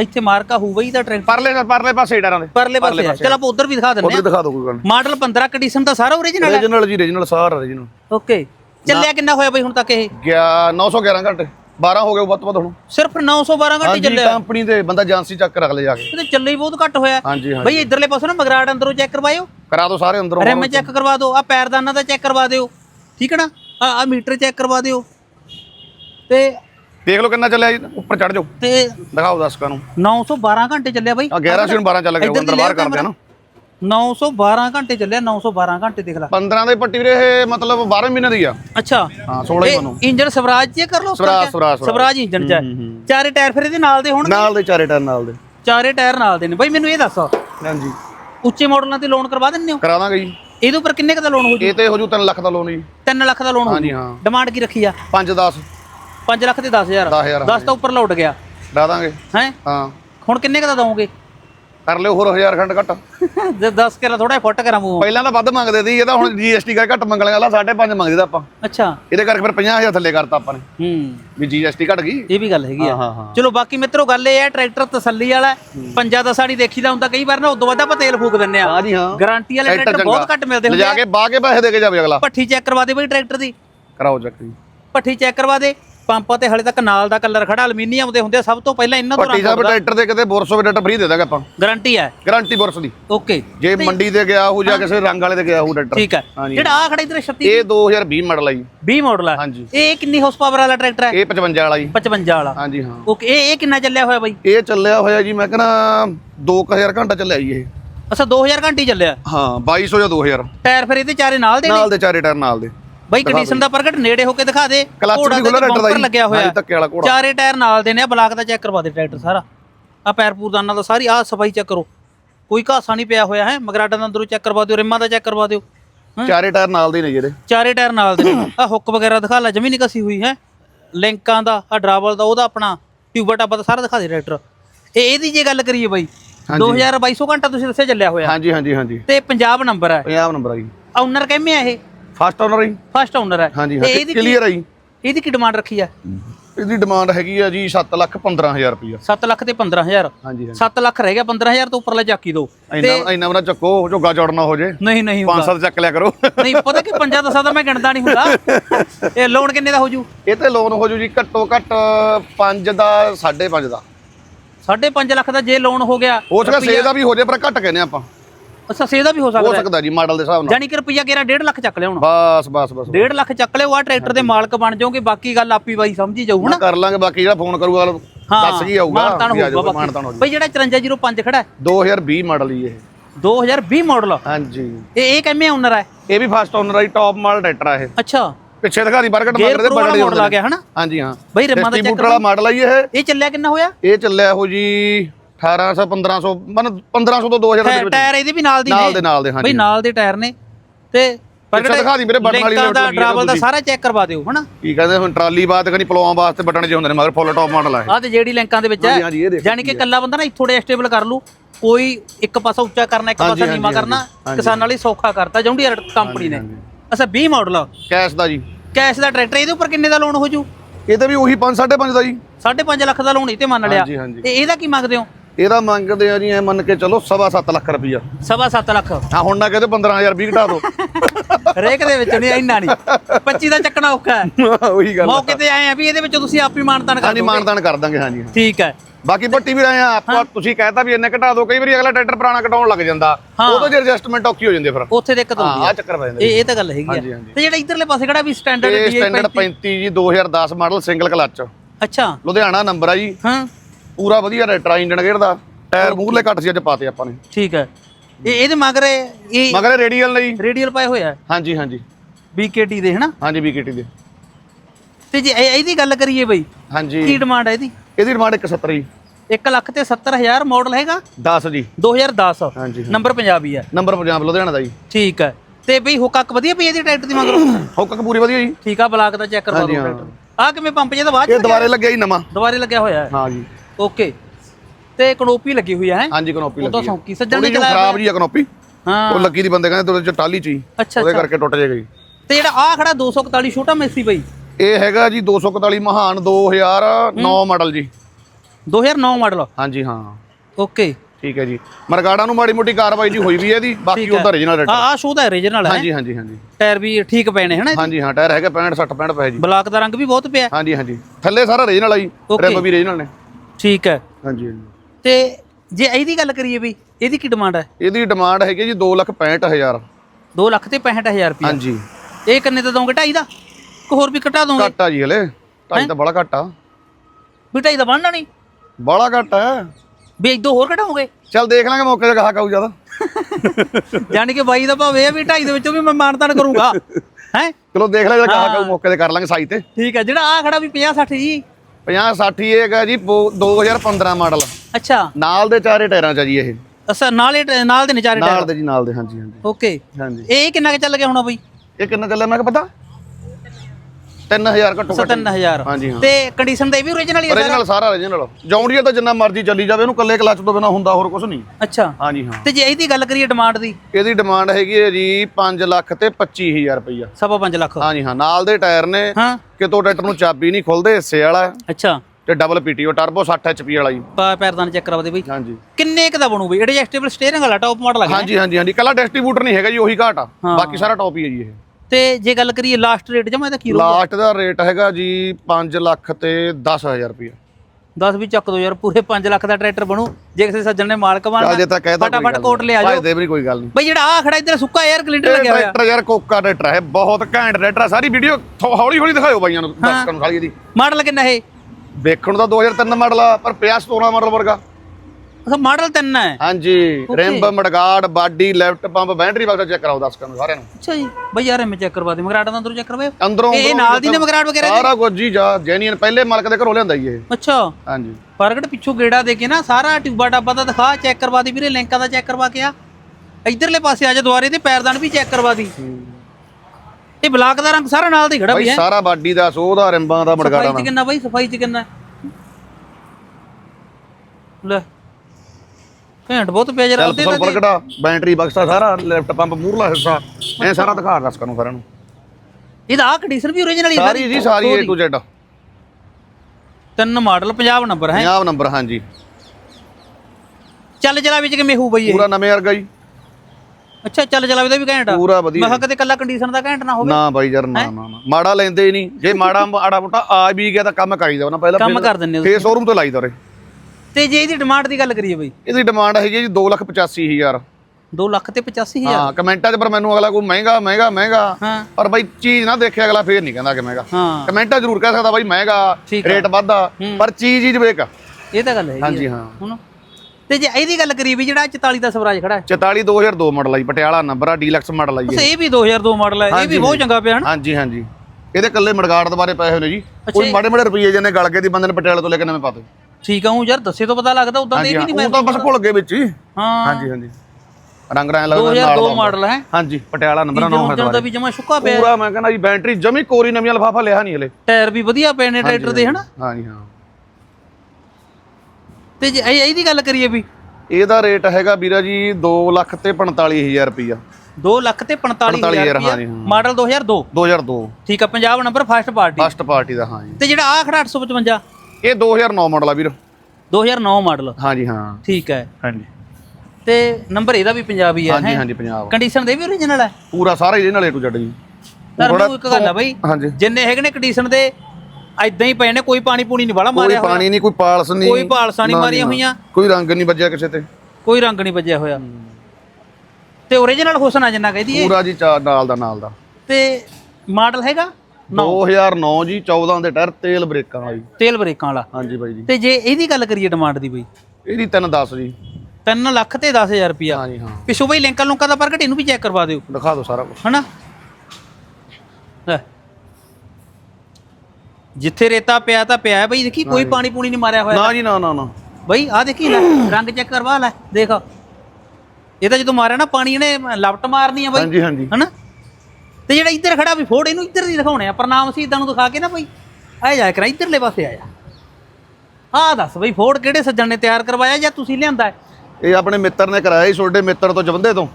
ਇੱਥੇ ਮਾਰਕਾ ਹੋਊਗਾ ਹੀ ਤਾਂ ਟਰੈਕਟਰ। ਪਰਲੇ ਪਰਲੇ ਪਾਸੇ ਟਾਇਰਾਂ ਦੇ। ਪਰਲੇ ਪਾਸੇ। ਚਲ ਆਪਾਂ ਉਧਰ ਵੀ ਦਿਖਾ ਦਿੰਦੇ ਉਧਰ ਆ ਦਿਖਾ ਦਿਓ ਕੋਈ ਗੱਲ ਮਾਡਲ 15 ਕੰਡੀਸ਼ਨ ਤਾਂ ਸਾਰਾ ਓਰੀਜਨਲ ਹੈ। ਰੀਜਨਲ ਜੀ ਰੀਜਨਲ ਸਾਰਾ ਰੀਜਨਲ ਓਕੇ ਚੱਲਿਆ ਕਿੰਨਾ ਹੋਇਆ ਬਈ ਹੁਣ ਤੱਕ ਇਹ? ਗਿਆ 911 ਘੰਟੇ। 12 ਹੋ ਗਏ ਵੱਧ ਤੋਂ ਵੱਧ ਹੁਣ। ਸਿਰਫ 912 ਘੰਟੇ ਹਾਂਜੀ ਚੱਲਿਆ। ਕੰਪਨੀ ਦੇ ਬੰਦਾ ਏਜੰਸੀ ਚੱਕ ਰੱਖ ਲੈ ਜਾ ਕੇ। ਇਹ ਤਾਂ ਚੱਲੇ ਹੀ ਬਹੁਤ ਘੱਟ ਹੋਇਆ। ਹਾਂਜੀ ਬਈ ਇਧਰਲੇ ਪਾਸੇ ਨਾ ਮਗਰਾੜ ਅੰਦਰੋਂ ਚੈੱਕ ਕਰਵਾਇਓ। ਕਰਾ ਦਿਓ ਸਾਰੇ ਅੰਦਰੋਂ। ਰਿਮ ਚੈੱਕ ਕਰਵਾ ਦਿਓ। ਆ ਪੈਰਦਾਨਾ ਦਾ ਚੈੱਕ ਕਰਵਾ ਦਿਓ। ਠੀਕ ਹੈ ਨਾ? ਆ ਮੀਟਰ ਚੈੱਕ ਕਰਵਾ ਦਿਓ। ਤੇ ਦੇਖ ਲਓ ਕਿੰਨਾ ਚੱਲਿਆ ਜੀ ਉੱਪਰ ਚੜ ਜਾਓ। ਤੇ ਦਿਖਾਓ ਦਰਸ਼ਕਾਂ ਨੂੰ। 912 ਘੰਟੇ ਚੱਲਿਆ ਬਈ। ਆ 11 ਸੀ ਹੁਣ 12 ਚੱਲ ਗਿਆ ਅੰਦਰ ਬਾਹਰ ਕਰਦੇ ਨਾ। 912 ਘੰਟੇ ਚੱਲਿਆ 912 ਘੰਟੇ ਦੇਖ ਲੈ। 15 ਦੇ ਪੱਟੀ ਵੀਰੇ ਇਹ ਮਤਲਬ 12 ਮਹੀਨੇ ਦੀ ਆ। ਅੱਛਾ। ਹਾਂ 16 ਹੀ ਇੰਜਨ ਸਵਰਾਜ ਚ ਕਰ ਲਓ ਸਵਰਾਜ, ਸਵਰਾਜ, ਇੰਜਨ ਚ। ਚਾਰੇ ਟਾਇਰ ਫਿਰ ਇਹਦੇ ਨਾਲ ਦੇ ਹੋਣਗੇ? ਨਾਲ ਦੇ ਚਾਰੇ ਟਾਇਰ ਨਾਲ ਦੇ। ਚਾਰੇ ਟਾਇਰ ਨਾਲ ਦੇ ਨੇ। ਬਈ ਮੈਨੂੰ ਇਹ ਦੱਸ। ਹਾਂਜੀ। ਉੱਚੇ ਮਾਡਲਾਂ ਤੇ ਲੋਨ ਕਰਵਾ ਦਿੰਦੇ ਹੋ? ਕਰਾ ਦਾਂਗੇ ਜੀ। ਇਹਦੇ ਉੱਪਰ ਕਿੰਨੇ ਕੁ ਦਾ ਲੋਨ ਹੋ ਜੂ? ਇਹ ਤੇ ਹੋ ਜੂ 3 ਲੱਖ ਦਾ ਲੋਨ ਜੀ। 3 ਲੱਖ ਦਾ ਲੋਨ ਹੋ ਹਾਂਜੀ ਜੂ। ਹਾਂ। ਡਿਮਾਂਡ ਕੀ ਰੱਖੀ ਆ? 5 10 5 ਲੱਖ ਤੇ 10000 10,000 10 ਤਾਂ ਉੱਪਰ ਲੁੱਟ ਗਿਆ। ਡਾ ਦਾਂਗੇ। ਹੈ? ਹਾਂ। ਹੁਣ ਕਿੰਨੇ ਕੁ ਦਾ ਦਵੋਗੇ? ਕਰ ਲਿਓ ਹੋਰ 1000 ਖੰਡ ਘੱਟ। ਜੇ 10 ਕਰਾ ਥੋੜਾ ਫੁੱਟ ਕਰਾਂ ਮੂੰਹ। ਪਹਿਲਾਂ ਤਾਂ ਵੱਧ ਮੰਗਦੇ ਸੀ ਇਹ ਤਾਂ ਹੁਣ ਜੀਐਸਟੀ ਕਰ ਘੱਟ ਮੰਗਣ ਵਾਲਾ 5.5 ਮੰਗਦੇ ਤਾਂ ਆਪਾਂ। ਅੱਛਾ। ਇਹਦੇ ਕਰਕੇ ਫਿਰ 50000 ਥੱਲੇ ਕਰਤਾ ਆਪਾਂ ਨੇ। ਹੂੰ। ਵੀ ਜੀਐਸਟੀ ਘਟ ਗਈ। ਇਹ ਵੀ ਗੱਲ ਹੈਗੀ ਆ। ਚਲੋ ਬਾਕੀ ਮਿੱਤਰੋ ਗੱਲ ਇਹ ਹੈ ਟਰੈਕਟਰ ਤਸੱਲੀ ਵਾਲਾ। ਪੰਜਾ ਦਾ ਸਾੜੀ ਦੇਖੀਦਾ ਹੁੰਦਾ ਕਈ ਵਾਰ ਨਾ ਉਦੋਂ ਵੱਧ ਆਪਾਂ ਤੇਲ ਫੂਕ ਦਿੰਨੇ ਆ। ਹਾਂ ਜੀ ਹਾਂ। ਗਾਰੰਟੀ ਵਾਲੇ ਟਰੈਕਟਰ ਬਹੁਤ ਘੱਟ ਮਿਲਦੇ ਹੁੰਦੇ ਲਿਜਾ ਆ। ਕੇ ਬਾਹ ਕੇ ਪੈਸੇ ਦੇ ਕੇ ਜਾਵੇ ਅਗਲਾ। ਪੱਠੀ ਚੈੱਕ ਕਰਵਾ ਦੇ ਬਈ ਟਰੈਕਟਰ ਦੀ। ਕਰਾਓ ਚੱਕਰੀ ਪੱਠੀ ਚੈੱਕ ਕਰਵਾ ਦੇ। ਪੰਪਾਂ ਤੇ ਹਲੇ ਤੱਕ ਨਾਲ ਦਾ ਕਲਰ ਖੜਾ ਅਲਮੀਨੀਅਮ ਦੇ ਹੁੰਦੇ ਆ, ਸਭ ਤੋਂ ਪਹਿਲਾਂ ਇਹਨਾਂ ਤੋਂ ਪੱਟੀ ਰੰਗ ਸਾਹਿਬ ਟਰੈਕਟਰ ਦੇ ਕਿਤੇ ਬੁਰਸ ਵੀ ਟਰੈਕਟਰ ਫ੍ਰੀ ਦੇ ਦਾਂਗੇ ਆਪਾਂ। ਗਾਰੰਟੀ ਹੈ। ਗਾਰੰਟੀ ਬੁਰਸ ਦੀ। ਓਕੇ ਜੇ ਮੰਡੀ ਤੇ ਗਿਆ ਹੋ ਜਾਂ ਕਿਸੇ ਰੰਗ ਵਾਲੇ ਤੇ ਗਿਆ ਹੋ ਟਰੈਕਟਰ। ਠੀਕ ਹੈ। ਜਿਹੜਾ ਆ ਖੜਾ ਇਧਰ 36 ਇਹ 2020 ਮਾਡਲ ਆ ਜੀ। 20 ਮਾਡਲ ਹੈ ਹਾਂਜੀ। ਇਹ ਕਿੰਨੀ ਹਾਰਸ ਪਾਵਰ ਵਾਲਾ ਟਰੈਕਟਰ ਹੈ? ਇਹ 55 ਵਾਲਾ ਜੀ। 55 ਵਾਲਾ। ਹਾਂਜੀ ਹਾਂ। ਓਕੇ ਇਹ ਇਹ ਕਿੰਨਾ ਚੱਲਿਆ ਹੋਇਆ ਬਾਈ? ਇਹ ਚੱਲਿਆ ਹੋਇਆ ਜੀ ਮੈਂ ਕਹਿੰਦਾ 2000 ਘੰਟਾ ਚੱਲਿਆ ਜੀ ਇਹ। ਅੱਛਾ 2000 ਘੰਟੇ ਚੱਲਿਆ। ਹਾਂ 2200 ਜਾਂ 2000 ਟਾਇਰ ਫਿਰ ਇਹਦੇ ਚਾਰੇ ਨਾਲ ਦੇ ਨਾਲ ਦੇ ਚਾਰੇ ਟਾਇਰ ਨਾਲ ਦੇ। ਬਾਈ ਕੰਡੀਸ਼ਨ ਦਾ ਪ੍ਰਗਟ ਨੇੜੇ ਹੋ ਕੇ ਦਿਖਾ ਦੇ। ਘੋੜਾ ਤੇ ਜੀ। ਲੱਗਿਆ ਹੋਇਆ। ਚਾਰੇ ਟਾਇਰ ਨਾਲ ਦੇ ਨੇ ਆ ਬਲਾਕ ਦਾ ਚੈੱਕ ਕਰਵਾ ਦੇ ਟਰੈਕਟਰ ਸਾਰਾ। ਆ ਪੈਰ ਪੂਰਦਾਨਾਂ ਦਾ ਸਾਰੀ ਆ ਸਫ਼ਾਈ ਚੈੱਕ ਕਰੋ। ਕੋਈ ਘਾਸਾ ਨਹੀਂ ਪਿਆ ਹੋਇਆ ਹੈ? ਮਗਰਾਟਾਂ ਦਾ ਅੰਦਰੋਂ ਚੈੱਕ ਕਰਵਾ ਦਿਓ ਰਿਮਾਂ ਦਾ ਚੈੱਕ ਕਰਵਾ ਦਿਓ? ਚਾਰੇ ਟਾਇਰ ਨਾਲ ਦੇ ਨੇ ਜਿਹੜੇ। ਚਾਰੇ ਟਾਇਰ ਨਾਲ ਦੇ ਨੇ। ਆ ਹੁੱਕ ਵਗੈਰਾ ਦਿਖਾ ਲੈ ਜਮੀ ਨਹੀਂ ਕਸੀ ਹੋਈ ਹੈ? ਲਿੰਕਾਂ ਦਾ ਆ ਡਰਾਵਲ ਦਾ ਉਹਦਾ ਆਪਣਾ ਟਿਊਬਰ ਟਾਬਾ ਦਾ ਸਾਰਾ ਦਿਖਾ ਦੇ ਟਰੈਕਟਰ। ਇਹ ਇਹਦੀ ਜੇ ਗੱਲ ਕਰੀਏ ਬਾਈ 2200 ਘੰਟਾ ਤੁਸੀਂ ਦੱਸਿਆ ਚੱਲਿਆ ਹੋਇਆ। ਹਾਂਜੀ ਹਾਂਜੀ ਹਾਂਜੀ। ਤੇ ਪੰਜਾਬ ਨੰਬਰ ਹੈ। ਪੰਜਾਬ ਨੰਬਰ ਆ ਜੀ। ਓਨਰ ਕਹਿੰਦੇ ਆ ਇਹ। ਫਸਟ ਓਨਰ ਜੀ? ਫਸਟ ਓਨਰ ਹੈ ਹਾਂਜੀ ਤੇ ਹਾਂ ਕਲੀਅਰ ਜੀ? ਇਹਦੀ ਕੀ ਡਿਮਾਂਡ ਰੱਖੀ ਆ? ਇਹਦੀ ਡਿਮਾਂਡ ਹੈਗੀ ਆ ਜੀ 7 ਲੱਖ 15000 ਰੁਪਇਆ 7 ਲੱਖ ਤੇ 15000 ਹਾਂਜੀ ਹਾਂਜੀ। 7 ਲੱਖ ਰਹਿ ਗਿਆ 15000 ਤੋਂ ਉੱਪਰਲਾ ਚਾਕੀ ਦੋ। ਇੰਨਾ ਇੰਨਾ ਬਣਾ ਚੱਕੋ ਝੋਗਾ ਚੌੜਨਾ ਹੋ ਜੇ। ਨਹੀਂ ਨਹੀਂ ਹੁੰਦਾ। 500 ਚੱਕ ਲਿਆ ਕਰੋ। ਨਹੀਂ ਪਤਾ ਕਿ ਪੰਜਾਂ ਦਸਾਂ ਦਾ ਮੈਂ ਗਿਣਦਾ ਨਹੀਂ ਹੁੰਦਾ। ਇਹ ਲੋਨ ਕਿੰਨੇ ਦਾ ਹੋ ਜੂ? ਇਹ ਤੇ ਲੋਨ ਹੋ ਜੂ ਜੀ ਘੱਟੋ ਘੱਟ 5 ਦਾ 5.5 ਦਾ। 5.5 ਲੱਖ ਦਾ ਜੇ ਲੋਨ ਹੋ ਗਿਆ ਹੋ ਸਕਦਾ ਸੇ ਦਾ ਵੀ ਹੋ ਜੇ ਪਰ ਘੱਟ ਕਹਿੰਦੇ ਆਪਾਂ। ਅੱਛਾ ਸੇ ਦਾ ਵੀ ਹੋ ਹੋ ਸਕਦਾ ਹੈ। ਸਕਦਾ ਜੀ ਮਾਡਲ ਦੇ ਹਿਸਾਬ ਨਾਲ। ਯਾਨੀ ਕਿ ਰੁਪਈਆ ਕਿਹੜਾ 1.5 ਲੱਖ ਚੱਕ ਲਿਆ ਹੁਣ। ਬਸ ਬਸ ਬਸ। 1.5 ਲੱਖ ਚੱਕ ਲਿਓ ਆ ਟਰੈਕਟਰ ਦੇ ਮਾਲਕ ਬਣ ਜਾਓਗੇ ਬਾਕੀ ਗੱਲ ਆਪੀ ਬਾਈ ਸਮਝੀ ਜਾਊ ਹੁਣ ਹਨਾ? ਕਰ ਲਾਂਗੇ ਬਾਕੀ ਜਿਹੜਾ ਫੋਨ ਕਰੂਗਾ ਦੱਸ ਕੀ ਆਊਗਾ ਮਾਨਤਾਨ ਵੀ ਆ ਹੋਊਗਾ ਜਾਊਗਾ, ਮਾਨਤਾਨ ਹੋ ਬਾਕੀ ਬਈ ਜਿਹੜਾ 5405 ਖੜਾ ਹੈ। 2020 ਮਾਡਲ ਜੀ ਇਹ। 2020 ਮਾਡਲ ਹਾਂਜੀ। ਇਹ ਇਹ ਕਿਵੇਂ ਓਨਰ ਹੈ ਇਹ? ਵੀ ਫਸਟ ਓਨਰ ਆ ਜੀ ਟੌਪ ਮਾਡਲ ਟਰੈਕਟਰ ਆ ਇਹ। ਅੱਛਾ। ਪਿੱਛੇ ਦਿਖਾ ਦੀ ਬਰਕਟ ਗੇਅਰ ਦੇ ਪ੍ਰੋ ਵਾਲਾ ਮਾਡਲ ਆ ਗਿਆ ਹਨਾ? ਹਾਂਜੀ ਹਾਂ। ਬਈ ਰਿਮਾਂ ਦਾ ਡਿਸਟ੍ਰੀਬਿਊਟਰ ਵਾਲਾ ਮਾਡਲ ਆ ਜੀ ਇਹ। ਇਹ ਚੱਲਿਆ ਕਿੰਨਾ ਹੋਇਆ? ਇਹ ਚੱਲਿਆ ਹੋ ਜੀ 1800 1500 ਮਨ 1500 ਤੋਂ 2000 ਦੇ ਵਿੱਚ। ਟਾਇਰ ਇਹਦੇ ਵੀ ਨਾਲ ਦੀ ਨੇ। ਨਾਲ ਦੇ ਨਾਲ ਦੇ ਬਈ ਹਾਂਜੀ। ਨਾਲ ਦੇ ਟਾਇਰ ਨੇ। ਤੇ ਪਿੱਛੇ ਦਿਖਾ ਦੀ ਮੇਰੇ ਬਟਨ ਵਾਲੀ ਲਿੰਕਾਂ ਦਾ ਲੱਗੀ ਆ ਡਰਾਵਲ ਦਾ ਤੁਸੀਂ। ਸਾਰਾ ਚੈੱਕ ਕਰਵਾ ਦਿਓ ਹਨਾ? ਕੀ ਕਹਿੰਦੇ ਹੁਣ ਟਰਾਲੀ ਬਾਤ ਕਨੀ ਪਲੋਆਂ ਵਾਸਤੇ ਬਟਨ ਜੇ ਹੁੰਦੇ ਨੇ ਮਗਰ ਫੁੱਲ ਟੌਪ ਮਾਡਲ ਆ ਇਹ। ਆਹ ਤੇ ਜਿਹੜੀ ਲਿੰਕਾਂ ਦੇ ਵਿੱਚ ਹਾਂਜੀ, ਹੈ ਹਾਂਜੀ, ਇਹ ਦੇਖੋ ਯਾਨੀ ਕਿ ਕੱਲਾ ਬੰਦਾ ਨਾ ਇੱਥੋਂ ਦੇ ਸਟੇਬਲ ਕਰ ਲੂ ਕੋਈ ਇੱਕ ਪਾਸਾ ਉੱਚਾ ਕਰਨਾ ਇੱਕ ਹਾਂਜੀ, ਪਾਸਾ ਨੀਵਾ ਹਾਂਜੀ, ਕਰਨਾ ਹਾਂਜੀ। ਕਿਸਾਨਾਂ ਲਈ ਸੌਖਾ ਕਰਤਾ ਜੌਂਡੀਅਰ ਕੰਪਨੀ ਨੇ। ਅੱਛਾ 20 ਮਾਡਲ ਕੈਸ਼ ਦਾ ਜੀ। ਕੈਸ਼ ਦਾ ਟਰੈਕਟਰ ਇਹਦੇ ਉੱਪਰ ਕਿੰਨੇ ਦਾ ਲੋਨ ਹੋ ਜੂ? ਇਹ ਤੇ ਵੀ ਉਹੀ 5 5.5 ਦਾ ਜੀ। 5.5 ਲੱਖ ਦਾ ਲੋਨ ਇਹ ਤੇ ਮੰਨ ਲਿਆ। ਤੇ ਇਹਦਾ ਕੀ ਮੰਗਦੇ ਹੋ? ਇਹਦਾ ਮੰਗਦੇ ਆ ਜੀ ਐ ਮੰਨ ਕੇ ਚਲੋ ਸਵਾ ਸੱਤ ਲੱਖ ਰੁਪਈਆ। ਸਵਾ ਸੱਤ ਲੱਖ। ਹਾਂ ਹੁਣ ਨਾ ਕਹਿੰਦੇ 15000 20 ਘਟਾ ਦਿਓ ਰੇਕ ਦੇ ਵਿੱਚ ਨਹੀਂ ਇੰਨਾ ਨਹੀਂ। 25 ਦਾ ਚੱਕਣਾ ਔਖਾ ਹੈ। ਉਹੀ ਗੱਲ। ਮੌਕੇ ਤੇ ਆਏ ਆ ਵੀ ਇਹਦੇ ਵਿੱਚੋਂ ਤੁਸੀਂ ਆਪ ਹੀ ਮਾਨਤਾਨ ਕਰ ਹਾਂਜੀ ਦਿਓ ਮਾਨਦਾਨ ਕਰ ਦਾਂਗੇ ਹਾਂਜੀ। ਠੀਕ ਹੈ। ਬਾਕੀ ਭੱਟੀ ਵੀ ਰਹੇ ਆ ਆਪਾਂ ਤੁਸੀਂ ਕਹਿਤਾ ਵੀ ਇੰਨੇ ਘਟਾ ਦਿਓ ਕਈ ਵਾਰੀ ਅਗਲਾ ਟਰੈਕਟਰ ਪੁਰਾਣਾ ਘਟਾਉਣ ਲੱਗ ਜਾਂਦਾ। ਉਦੋਂ ਜੇ ਐਡਜਸਟਮੈਂਟ ਔਖੀ ਹੋ ਜਾਂਦੀ ਆ ਫਿਰ। ਉੱਥੇ ਦਿੱਕਤ ਹੁੰਦੀ ਹਾਂ। ਹੈ ਆ ਚੱਕਰ ਪੈ ਜਾਂਦਾ ਇਹ ਇਹ ਤਾਂ ਗੱਲ ਹੈਗੀ ਹਾਂਜੀ, ਆ। ਹਾਂਜੀ। ਤੇ ਜਿਹੜਾ ਇਧਰਲੇ ਪਾਸੇ ਕਿਹੜਾ ਵੀ ਸਟੈਂਡਰਡ ਇਹ ਸਟੈਂਡਰਡ 35 ਜੀ 2010 ਮਾਡਲ ਸਿੰਗਲ ਕਲੱਚ ਅੱਛਾ। ਲੁਧਿਆਣਾ ਨੰਬਰ ਆ ਜੀ। ਹਾਂ। ਪੂਰਾ ਵਧੀਆ ਟਰੈਕਟਰ ਆ ਇੰਜਨ ਗੇਅਰ ਦਾ। ਟਾਇਰ ਮੂਹਰਲੇ ਘੱਟ ਸੀ ਅੱਜ ਪਾਤੇ ਆਪਾਂ ਨੇ। ਠੀਕ ਹੈ। ਇਹ ਇਹਦੇ ਮਗਰ ਇਹ ਮਗਰ ਰੇਡੀਅਲ ਲਈ। ਰੇਡੀਅਲ ਪਾਏ ਹੋਇਆ ਹਾਂਜੀ ਹਾਂਜੀ। ਬੀਕੇਟੀ ਦੇ ਹਨਾ? ਹਾਂਜੀ ਬੀਕੇਟੀ ਦੇ। ਤੇ ਜੇ ਇਹ- ਇਹਦੀ ਗੱਲ ਕਰੀਏ ਬਈ ਹਾਂਜੀ। ਕੀ ਡਿਮਾਂਡ ਹੈ ਇਹਦੀ? ਇਹਦੀ ਡਿਮਾਂਡ 170 ਜੀ। 1 ਲੱਖ ਤੇ 70000 ਮਾਡਲ ਹੈਗਾ? 10 ਜੀ। 2010 ਹਾਂਜੀ ਨੰਬਰ ਪੰਜਾਬੀ ਹੈ ਨੰਬਰ ਪੰਜਾਬ ਲੁਧਿਆਣਾ ਦਾ ਜੀ। ਠੀਕ ਹੈ। ਤੇ ਬਈ ਹੁੱਕ ਵਧੀਆ ਪਈ ਇਹਦੀ ਟਰੈਕਟਰ ਦੀ ਮਗਰ? ਹੁੱਕ ਪੂਰੀ ਵਧੀਆ ਜੀ। ਠੀਕ ਆ ਬਲਾਕ ਦਾ ਚੈੱਕ ਕਰਵਾ ਦਿਓ। ਟਰੈਕਟਰ। ਆ ਕਿਵੇਂ ਪੰਪ ਜੇ ਤਾਂ ਬਾਅਦ ਇਹ ਦੁਬਾਰੇ ਲੱਗਿਆ ਜੀ ਨਵਾਂ। ਦੁਬਾਰੇ ਲੱਗਿਆ ਹੋਇਆ ਹੈ। ਹਾਂ ਜੀ। ਓਕੇ। ਤੇ ਕਨੋਪੀ ਲੱਗੀ ਹੋਈ ਹੈ। ਹਾਂਜੀ ਕਨੋਪੀ ਉਹ ਤਾਂ ਲੱਗੀ ਸੌਂਕੀ। ਸੱਜਣ ਨੇ ਚਲਾਇਆ ਖਰਾਬ ਜੀ ਆ ਕਨੋਪੀ। ਹਾਂ। ਉਹ ਲੱਗੀ ਦੀ ਬੰਦੇ ਕਹਿੰਦੇ ਉਹਦੇ ਚ ਟਾਲੀ ਚ ਹੀ। ਉਹਦੇ ਕਰਕੇ ਟੁੱਟ ਜਾਏਗਾ ਜੀ ਤੇ ਜਿਹੜਾ ਆ ਖੜਾ 241 ਛੋਟਾ ਮੈਸੀ ਬਈ? ਇਹ ਹੈਗਾ ਜੀ 241 ਮਹਾਨ 2009 ਮਾਡਲ ਜੀ। 2009 ਮਾਡਲ। ਹਾਂਜੀ ਹਾਂ। ਓਕੇ। ਠੀਕ ਹੈ ਜੀ। ਮਰਗਾੜਾ ਨੂੰ ਮਾੜੀ ਮੋਟੀ ਕਾਰਵਾਈ ਜੀ ਹੋਈ ਵੀ ਹੈ ਇਹਦੀ। ਬਾਕੀ। ਉਹਦਾ origignal ਰੇਟ ਆ ਆ ਸ਼ੋ ਦਾ ਓਰੀਜਨਲ ਹੈ। ਹਾਂਜੀ ਹਾਂਜੀ ਹਾਂਜੀ। ਟਾਇਰ ਵੀ ਠੀਕ ਪਏ ਨੇ ਹਨਾ ਹਾਂਜੀ ਹਾਂ ਟਾਇਰ ਹੈਗਾ 65 60 65 ਪਏ ਜੀ। ਬਲਾਕ ਦਾ ਰੰਗ ਵੀ ਬਹੁਤ ਪਿਆ। ਹਾਂਜੀ ਹਾਂਜੀ। ਥੱਲੇ ਸਾਰਾ origignal ਆ ਜੀ. ਰਿਮ ਵੀ origignal ਨੇ। ਠੀਕ ਹੈ। ਹਾਂਜੀ ਹਾਂਜੀ। ਤੇ ਜੇ ਇਹਦੀ ਗੱਲ ਕਰੀਏ ਬਈ ਇਹਦੀ ਕੀ ਡਿਮਾਂਡ ਹੈ? ਇਹਦੀ ਡਿਮਾਂਡ ਹੈਗੀ ਜੀ 265000 2 ਲੱਖ ਤੇ 65000 ਰੁਪਏ ਹਾਂਜੀ। ਇਹ ਕਿੰਨੇ ਦਾ ਦੋਗੇ? ਢਾਈ ਦਾ? ਕਿ ਹੋਰ ਵੀ ਘਟਾ ਦੋਗੇ? ਘੱਟ ਆ ਜੀ ਹਲੇ। ਢਾਈ ਤਾਂ ਬੜਾ ਘੱਟ। ਆ ਵੀ ਢਾਈ ਦਾ ਬਣਨਾ ਨਹੀਂ ਬੜਾ ਘੱਟ ਆ ਵੀ ਇਦੋਂ ਹੋਰ ਘਟਾਓਗੇ? ਚੱਲ ਦੇਖ ਲਾਂਗੇ ਮੌਕੇ ਤੇ ਗਾਹਕ ਆਊ ਜ਼ਿਆਦਾ। ਯਾਨੀ ਕਿ ਬਾਈ ਦਾ ਭਾਵ ਇਹ ਵੀ ਢਾਈ ਦੇ ਵਿੱਚੋਂ ਵੀ ਮੈਂ ਮਾਨਤਾਨ ਕਰੂੰਗਾ। ਹੈ? ਚਲੋ ਦੇਖ ਲੈ ਜੇ ਗਾਹਕ ਆਊ ਮੌਕੇ ਤੇ ਕਰ ਲਾਂਗੇ ਸਾਈ ਤੇ। ਠੀਕ ਹੈ ਜਿਹੜਾ ਆ ਖੜਾ ਵੀ 50 60 ਜੀ। 50 60 ਇਹ ਹੈਗਾ ਜੀ ਪੋ- 2015 ਮਾਡਲ। ਅੱਛਾ। ਨਾਲ ਦੇ ਚਾਰੇ ਟਾਇਰਾਂ ਚ ਆ ਜੀ ਇਹ। ਅਸਾ ਨਾਲੇ ਟ- ਨਾਲ ਦੇ ਨਚਾਰੇ ਨਾਲ ਟਾਇਰ? ਦੇ ਜੀ ਨਾਲ ਦੇ ਹਾਂਜੀ ਹਾਂਜੀ। ਓਕੇ। ਹਾਂਜੀ। ਇਹ ਕਿੰਨਾ ਕੁ ਚੱਲ ਗਿਆ ਹੁਣ ਬਈ? ਇਹ ਕਿੰਨਾ ਚੱਲਿਆ ਮੈਂ ਕਿ ਪਤਾ? 3000 ਘੱਟੋ ਘੱਟ 57000 ਹਾਂਜੀ ਹਾਂ। ਤੇ ਕੰਡੀਸ਼ਨ ਦਾ ਇਹ ਵੀ ਓਰੀਜਨਲ ਹੀ ਹੈ ਸਾਰਾ? origignal ਸਾਰਾ origignal ਜੌਂਡੀਆ ਤਾਂ ਜਿੰਨਾ ਮਰਜ਼ੀ ਚੱਲੀ ਜਾਵੇ ਉਹਨੂੰ ਕੱਲੇ ਕਲੱਚ ਤੋਂ ਬਿਨਾ ਹੁੰਦਾ ਹੋਰ ਕੁਝ ਨਹੀਂ। ਅੱਛਾ। ਹਾਂਜੀ ਹਾਂ। ਤੇ ਜੇ ਇਹਦੀ ਗੱਲ ਕਰੀਏ ਡਿਮਾਂਡ ਦੀ? ਇਹਦੀ ਡਿਮਾਂਡ ਹੈਗੀ ਹੈ ਜੀ 5 ਲੱਖ ਤੇ 25000 ਰੁਪਈਆ। ਸਵਾ ਪੰਜ ਲੱਖ। ਹਾਂਜੀ ਹਾਂ। ਨਾਲ ਦੇ ਟਾਇਰ ਨੇ। ਹਾਂ। ਕਿਤੋਂ ਟਰੈਕਟਰ ਨੂੰ ਚਾਬੀ ਨਹੀਂ ਖੁੱਲਦੇ ਹਿੱਸੇ ਵਾਲਾ ਅੱਛਾ। ਤੇ ਡਬਲ ਪੀਟੀਓ ਟਰਬੋ 60 ਐਚਪੀ ਵਾਲਾ ਜੀ। ਪਾ ਪੈਰਦਾਨ ਚੈੱਕ ਕਰਾ ਦੇ ਬਈ। ਹਾਂਜੀ। ਕਿੰਨੇ ਕ ਦਾ ਬਣੂ ਬਈ? ਐਡਜਸਟੇਬਲ ਸਟੀਅਰਿੰਗ ਵਾਲਾ ਟੌਪ ਮਾਡਲ ਆ ਹਾਂਜੀ ਹਾਂਜੀ ਹਾਂਜੀ। ਕੱਲਾ ਡਿਸਟ੍ਰੀਬਿਊਟਰ ਨਹੀਂ ਹੈਗਾ ਜੀ ਉਹੀ ਘਾਟ ਆ। ਬਾਕੀ ਸਾਰਾ ਟੌਪ ਹੀ ਹੈ ਜੀ ਇਹ। ਤੇ ਜੇ ਗੱਲ ਕਰੀਏ ਲਾਸਟ ਰੇਟ ਜਮਾ ਇਹਦਾ ਕੀ ਰਹੂਗਾ? ਲਾਸਟ ਦਾ ਰੇਟ ਹੈਗਾ ਜੀ 5 ਲੱਖ ਤੇ 10000 ਰੁਪਏ 10 ਵੀ ਚੱਕ ਦੋ ਯਾਰ ਪੂਰੇ 5 ਲੱਖ ਦਾ ਟਰੈਕਟਰ ਬਣੂ। ਜੇ ਕਿਸੇ ਸੱਜਣ ਨੇ ਮਾਲਕ ਚੱਲ ਬਣਨਾ ਜੇ ਤਾਂ ਕਹਿਦਾ ਫਟਾਫਟ ਕੋਟ ਲਿਆ ਜਾਓ ਦੇ ਵੀ ਕੋਈ ਗੱਲ ਨਹੀਂ। ਬਈ ਜਿਹੜਾ ਆ ਖੜਾ ਇੱਧਰ ਸੁੱਕਾ 에ਅਰ ਕਲਿੰਡਰ ਲੱਗਿਆ ਹੋਇਆ। ਟਰੈਕਟਰ ਯਾਰ ਕੋਕਾ ਟਰੈਕਟਰ ਹੈ ਬਹੁਤ ਘੈਂਟ ਟਰੈਕਟਰ ਹੈ ਸਾਰੀ ਵੀਡੀਓ ਹੌਲੀ ਹੌਲੀ ਦਿਖਾਇਓ ਬਾਈਆਂ ਨੂੰ ਦਰਸ਼ਕਾਂ ਨੂੰ ਸਾਲੀ ਦੀ। ਮਾਡਲ ਕਿੰਨਾ ਇਹ? ਵੇਖਣ ਨੂੰ ਤਾਂ 2003 ਮਾਡਲ ਆ ਪਰ ਪਿਆ 16 ਮਾਡਲ ਵਰਗਾ। ਮਾਡਲ ਤਿੰਨ ਹੈ। ਹਾਂਜੀ rim mudguard body left pump battery box check ਕਰਾਓ ਦਰਸ਼ਕਾਂ ਨੂੰ ਸਾਰਿਆਂ ਨੂੰ। ਅੱਛਾ ਜੀ। ਬਈ ਯਾਰ ਮੈਂ ਚੈੱਕ ਕਰਵਾ ਦੇ ਮਗਰਾਟਾਂ ਦਾ ਅੰਦਰੋਂ ਚੈੱਕ ਕਰਵਾਇਓ। ਅੰਦਰੋਂ ਇਹ ਨਾਲ ਦੀ ਨੇ ਮਗਰਾਟ ਵਗੈਰਾ ਦੀ? ਸਾਰਾ ਕੁਝ ਜੀ ਜਾ ਜੈਨੀਅਨ ਪਹਿਲੇ ਮਾਲਕ ਦੇ ਘਰੋਂ ਲਿਆਂਦਾ ਜੀ ਇਹ। ਅੱਛਾ। ਹਾਂਜੀ। ਪ੍ਰਗਟ ਪਿੱਛੋਂ ਗੇੜਾ ਦੇ ਕੇ ਨਾ ਸਾਰਾ ਟਿਊਬਾ ਟਾਬਾ ਦਾ ਦਿਖਾ ਚੈੱਕ ਕਰਵਾ ਦੀ ਵੀਰੇ ਲਿੰਕਾਂ ਦਾ ਚੈੱਕ ਕਰਵਾ ਕੇ ਆ। ਇਧਰਲੇ ਪਾਸੇ ਆ ਜਾ ਦੁਆਰੇ ਤੇ ਪੈਰਦਾਨ ਵੀ ਚੈੱਕ ਕਰਵਾ ਦੀ। ਇਹ ਬਲਾਕ ਦਾ ਰੰਗ ਸਾਰਾ ਨਾਲ ਦੀ ਖੜਾ ਵੀ ਬਾਈ ਹੈ। ਸਾਰਾ ਬਾਡੀ ਦਾ ਸੋਦਾ ਰਿੰਬਾਂ ਦਾ ਮੜਗਾੜਾਂ ਸਫ਼ਾਈ ਦਾ। ਚ ਕਿੰਨਾ ਬਾਈ ਸਫ਼ਾਈ ਚ ਕਿੰਨਾ? ਲੈ। ਘੈਂਟ ਬਹੁਤ ਪਿਆ ਜਰਾ ਸੈਲਫ ਸੰਪਰ ਕਿਹੜਾ? ਬੈਟਰੀ ਬਾਕਸ ਸਾਰਾ ਲੈਫਟ ਪੰਪ ਮੂਰਲਾ ਹਿੱਸਾ। ਇਹ ਸਾਰਾ ਦਿਖਾ ਦਰਸ਼ਕਾਂ ਨੂੰ ਸਾਰਿਆਂ ਨੂੰ। ਇਹਦਾ ਆ ਕੰਡੀਸ਼ਨ ਵੀ ਓਰੀਜਨਲ ਹੀ ਹੈ ਸਾਰੀ ਜੀ ਸਾਰੀ A to Z ਤਿੰਨ ਮਾਡਲ 50 ਨੰਬਰ ਹੈ? ਪੰਜਾਬ ਨੰਬਰ ਹਾਂਜੀ। ਚੱਲ ਚਲਾ ਵਿੱਚ ਕਿਵੇਂ ਹੋਊ ਬਈ ਇਹ? ਪੂਰਾ ਨਵੇਂ ਵਰਗਾ ਜੀ ਅੱਛਾ ਚੱਲ ਚਲਾ ਇਹਦਾ ਵੀ ਘੈਂਟ ਆ। ਪੂਰਾ ਵਧੀਆ। ਮੈਂ ਕਿਹਾ ਕਦੇ ਕੱਲਾ ਕੰਡੀਸ਼ਨ ਦਾ ਘੈਂਟ ਨਾ ਹੋਵੇ। ਨਾ ਬਾਈ ਯਾਰ ਨਾ ਨਾ ਨਾ। ਮਾੜਾ ਲੈਂਦੇ ਹੀ ਨਹੀਂ। ਜੇ ਮਾੜਾ ਮਾੜਾ ਮੋਟਾ ਆ ਵੀ ਗਿਆ ਤਾਂ ਕੰਮ ਕਰੀਦਾ ਉਹਨਾਂ ਪਹਿਲਾਂ ਕੰਮ ਕਰ ਦਿੰਦੇ ਹੋ ਫੇਰ ਸ਼ੋਰੂਮ ਤੋਂ ਲਾਈਦਾ ਉਰੇ ਤੇ ਜੇ ਇਹਦੀ ਡਿਮਾਂਡ ਦੀ ਗੱਲ ਕਰੀਏ ਬਈ? ਇਹਦੀ ਡਿਮਾਂਡ ਹੈਗੀ ਜੀ 285000 2 ਲੱਖ ਤੇ 85000 ਹਾਂ ਕਮੈਂਟਾਂ 'ਚ ਪਰ ਮੈਨੂੰ ਅਗਲਾ ਕੋਈ ਮਹਿੰਗਾ ਮਹਿੰਗਾ ਮਹਿੰਗਾ। ਹਾਂ। ਪਰ ਬਾਈ ਚੀਜ਼ ਨਾ ਦੇਖੇ ਅਗਲਾ ਫੇਰ ਨਹੀਂ ਕਹਿੰਦਾ ਕਿ ਮਹਿੰਗਾ। ਹਾਂ। ਕਮੈਂਟਾਂ ਜ਼ਰੂਰ ਕਹਿ ਸਕਦਾ ਬਾਈ ਮਹਿੰਗਾ। ਰੇਟ ਵੱਧਾ ਪਰ ਚੀਜ਼ ਹੀ ਜਵੇਕ ਇਹ ਤਾਂ ਗੱਲ ਹੈ ਹਾਂਜੀ ਹਾਂ। ਹੁਣ? ਤੇ ਜੇ ਇਹਦੀ ਗੱਲ ਕਰੀਏ ਵੀ ਜਿਹੜਾ 44 ਦਾ ਸਵਰਾਜ ਖੜਾ ਹੈ। 44 2002 ਮਾਡਲ ਜੀ ਪਟਿਆਲਾ ਨੰਬਰ ਆ ਡੀਲਕਸ ਮਾਡਲ ਜੀ ਬਸ ਇਹ। ਵੀ 2002 ਮਾਡਲ ਹੈ ਇਹ ਵੀ ਬਹੁਤ ਚੰਗਾ ਪਿਆ ਹਨ? ਹਾਂਜੀ ਹਾਂਜੀ। ਇਹਦੇ ਕੱਲੇ ਮੜਗਾੜ ਦੇ ਬਾਰੇ ਪਏ ਹੋਏ ਨੇ ਜੀ। ਕੋਈ ਮਾੜੇ ਮਾੜੇ ਰੁਪਈਏ ਜਿਹਨੇ ਗਲ ਕੇ ਦੀ ਬੰਦੇ ਨੇ ਪਟਿਆਲੇ ਤੋਂ ਲੈ ਕੇ ਨਵੇਂ ਪਾਤੇ ਠੀਕ ਆ ਹੂੰ ਯਾਰ ਦੱਸੇ ਤੋਂ ਪਤਾ ਲੱਗਦਾ ਉਦਾਂ ਦੇ ਵੀ ਨਹੀਂ ਹਾਂ, ਉਹ ਤਾਂ ਬਸ ਭੁੱਲ ਗਏ ਵਿੱਚ ਹੀ। ਹਾਂ। ਹਾਂਜੀ ਹਾਂਜੀ। ਰੰਗ ਰਾਂ ਲੱਗਦਾ ਨਾਲ 2002 ਦਾ। ਮਾਡਲ ਹੈ। ਹਾਂਜੀ ਪਟਿਆਲਾ ਨੰਬਰ 9 ਹੈ ਦਾ ਵੀ ਜਮਾ ਸੁੱਕਾ ਪਿਆ। ਪੂਰਾ ਮੈਂ ਕਹਿੰਦਾ ਜੀ ਬੈਟਰੀ ਜਮੀ ਕੋਰੀ ਨਵੀਂ ਲਫਾਫਾ ਲਿਆ ਨਹੀਂ ਹਲੇ। ਟਾਇਰ ਵੀ ਵਧੀਆ ਪਏ ਨੇ ਟਰੈਕਟਰ ਦੇ ਹਨਾ? ਹਾਂਜੀ ਹਾਂ। ਤੇ ਜੇ ਇਹ- ਇਹਦੀ ਗੱਲ ਕਰੀਏ ਵੀ। ਇਹਦਾ ਰੇਟ ਹੈਗਾ ਵੀਰਾ ਜੀ 2 ਲੱਖ ਤੇ 45000 ਰੁਪਈਆ। 2 ਲੱਖ ਤੇ 45000 45,000 ਰੁਪਇਆ ਹਾਂ। ਮਾਡਲ 2002 2002 ਠੀਕ ਆ Punjab number first party first party ਦਾ ਹਾਂਜੀ। ਤੇ ਜਿਹੜਾ ਆ ਖੜਾ 855 ਇਹ 2009 ਮਾਡਲ ਆ ਵੀਰ। 2009 ਮਾਡਲ ਹਾਂਜੀ ਹਾਂ। ਠੀਕ ਹੈ। ਹਾਂਜੀ। ਤੇ ਨੰਬਰ ਇਹਦਾ ਵੀ ਪੰਜਾਬੀ ਹੈ ਹਾਂਜੀ ਹਾਂਜੀ ਪੰਜਾਬ। ਕੰਡੀਸ਼ਨ ਦੇ ਵੀ ਓਰੀਜਨਲ ਹੈ? ਪੂਰਾ ਸਾਰਾ ਇਹਦੇ ਨਾਲ ਏ ਟੂ ਜ਼ੈਡ ਜੀ ਪਰ ਮੈਨੂੰ ਇੱਕ ਗੱਲ ਆ ਬਈ ਹਾਂਜੀ। ਜਿੰਨੇ ਹੈਗੇ ਨੇ ਕੰਡੀਸ਼ਨ ਦੇ ਐਦਾਂ ਹੀ ਪਏ ਨੇ ਕੋਈ ਪਾਣੀ ਪੂਣੀ ਨਹੀਂ ਵਾਲਾ ਕੋਈ ਮਾਰਿਆ ਹੋਇਆ। ਪਾਣੀ ਨਹੀਂ ਕੋਈ ਪਾਲਸ ਨਹੀਂ ਕੋਈ ਪਾਲਸਾਂ ਨਹੀਂ ਮਾਰੀਆਂ। ਹੋਈਆਂ। ਕੋਈ ਰੰਗ ਨਹੀਂ ਵੱਜਿਆ ਕਿਸੇ ਤੇ। ਕੋਈ ਰੰਗ ਨਹੀਂ ਵੱਜਿਆ ਹੋਇਆ। ਤੇ ਓਰੀਜਨਲ ਹੁਸਨ ਆ ਜਿੰਨਾ ਕਹਦੀ ਏ ਪੂਰਾ ਜੀ ਚਾਰ ਨਾਲ ਦਾ ਨਾਲ ਦਾ। ਤੇ ਮਾਡਲ ਹੈਗਾ? 2009 ਜੀ 14 ਦੇ ਟਾਇਰ ਤੇਲ ਬ੍ਰੇਕਾਂ ਵਾਲੀ। ਤੇਲ ਬ੍ਰੇਕਾਂ ਵਾਲਾ। ਹਾਂਜੀ ਬਾਈ ਜੀ। ਤੇ ਜੇ ਇਹਦੀ ਗੱਲ ਕਰੀਏ ਡਿਮਾਂਡ ਦੀ ਬਈ? ਇਹਦੀ 310 ਜੀ। 3 ਲੱਖ ਤੇ 10000 ਰੁਪਿਆ ਹਾਂਜੀ ਹਾਂ। ਪਿਛੋ ਬਈ ਲਿੰਕਾਂ ਲੁੰਕਾਂ ਦਾ ਪ੍ਰਗਟ ਇਹਨੂੰ ਵੀ ਚੈੱਕ ਕਰਵਾ ਦਿਓ। ਦਿਖਾ ਦਿਓ ਸਾਰਾ ਕੁਝ ਹਨਾ? ਲੈ। ਜਿੱਥੇ ਰੇਤਾ ਪਿਆ ਤਾਂ ਪਿਆ ਬਈ ਦੇਖੀ ਕੋਈ ਪਾਣੀ ਪੂਣੀ ਨਹੀਂ ਮਾਰਿਆ ਹੋਇਆ ਨਾ ਜੀ ਨਾ ਨਾ ਨਾ। ਬਈ ਆ ਦੇਖੀ ਲੈ ਰੰਗ ਚੈੱਕ ਕਰਵਾ ਲੈ ਦੇਖ। ਇਹ ਤਾਂ ਜਦੋਂ ਮਾਰਿਆ ਨਾ ਪਾਣੀ ਇਹਨੇ ਲਪਟ ਮਾਰਨੀ ਆ ਬਈ। ਹਾਂਜੀ ਹਾਂਜੀ। ਹਨਾ? ਤੇ ਜਿਹੜਾ ਇੱਧਰ ਖੜਾ ਵੀ ਫੋੜ ਇਹਨੂੰ ਇੱਧਰ ਦੀ ਦਿਖਾਉਣੇ ਆ ਪ੍ਰਣਾਮ ਸੀ ਇਦਾਂ ਨੂੰ ਦਿਖਾ ਕੇ ਨਾ ਬਈ। ਆ ਜਾ ਕਰਾਂ ਇੱਧਰਲੇ ਪਾਸੇ ਆ ਜਾ। ਆ ਦੱਸ ਬਈ ਫੋੜ ਕਿਹੜੇ ਸੱਜਣ ਨੇ ਤਿਆਰ ਕਰਵਾਇਆ ਜਾਂ ਤੁਸੀਂ ਲਿਆਂਦਾ ਹੈ? ਇਹ ਆਪਣੇ ਮਿੱਤਰ ਨੇ ਕਰਾਇਆ ਜੀ ਛੋਡੇ ਮਿੱਤਰ ਤੋਂ ਜਵੰਦੇ ਤੋਂ।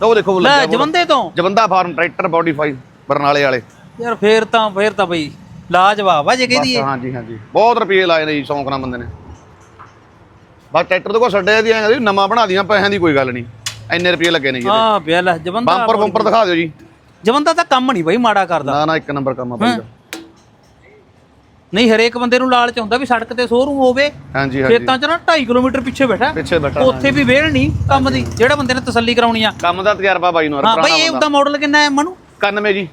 ਤਾਂ ਉਹ ਦੇਖੋ ਲੈ। ਜਵੰਦੇ ਤੋਂ? ਜਵੰਦਾ ਫਾਰਮ ਟਰੈਕਟਰ ਬੋਡੀਫਾਈ ਬਰਨਾਲੇ ਵਾਲੇ। ਯਾਰ ਫੇਰ ਤਾਂ ਫੇਰ ਤਾਂ ਬਈ ਲਾਜਵਾਬ ਆ ਜੇ ਕਹਦੀ ਬਸ, ਹਾਂਜੀ ਹਾਂਜੀ। ਬਹੁਤ ਰੁਪਏ ਲਾਏ ਨੇ ਜੀ ਸ਼ੌਂਕ ਨਾਲ ਬੰਦੇ ਨੇ। ਬਸ ਟਰੈਕਟਰ ਦੇ ਕੋਲ ਛੱਡਿਆ ਦੀ ਐਂ ਨਵਾਂ ਬਣਾ ਦੀਆਂ ਪੈਸਿਆਂ ਦੀ ਕੋਈ ਗੱਲ ਨਹੀਂ। ਇੰਨੇ ਰੁਪਏ ਲੱਗੇ ਨੇ ਜੀ ਹਾਂ ਪਿਆ ਲੈ ਜਵੰਦਾ ਬੰਪਰ ਬੰਪਰ ਦਿਖਾ ਦਿਓ ਜੀ। ਜਵੰਦਾ ਤਾਂ ਕੰਮ ਨਹੀਂ ਬਈ ਮਾੜਾ ਕਰਦਾ। ਨਾ ਨਾ ਇੱਕ ਨੰਬਰ ਕੰਮ ਆ ਬਾਈ ਦਾ। ਨਹੀਂ ਹਰੇਕ ਬੰਦੇ ਨੂੰ ਲਾਲਚ ਹੁੰਦਾ ਵੀ ਸੜਕ ਤੇ ਸ਼ੋਰੂਮ ਹੋਵੇ ਹਾਂਜੀ ਹਾਂਜੀ। ਖੇਤਾਂ 'ਚ ਨਾ 2.5 ਕਿਲੋਮੀਟਰ ਪਿੱਛੇ ਬੈਠਾ। ਪਿੱਛੇ ਬੈਠਾ ਉੱਥੇ ਵੀ ਵੇਲ ਨਹੀਂ ਕੰਮ ਦੀ ਜਿਹੜਾ ਬੰਦੇ ਨੇ ਤਸੱਲੀ ਕਰਾਉਣੀ ਆ। ਕੰਮ ਦਾ ਤਜਰਬਾ ਬਾਈ ਨੂੰ ਹਾਂ ਪੁਰਾਣਾ ਬਈ ਇਹ ਉਹਦਾ ਮਾਡਲ ਕਿੰਨਾ ਹੈ ਮਨੂ? 91 ਜੀ।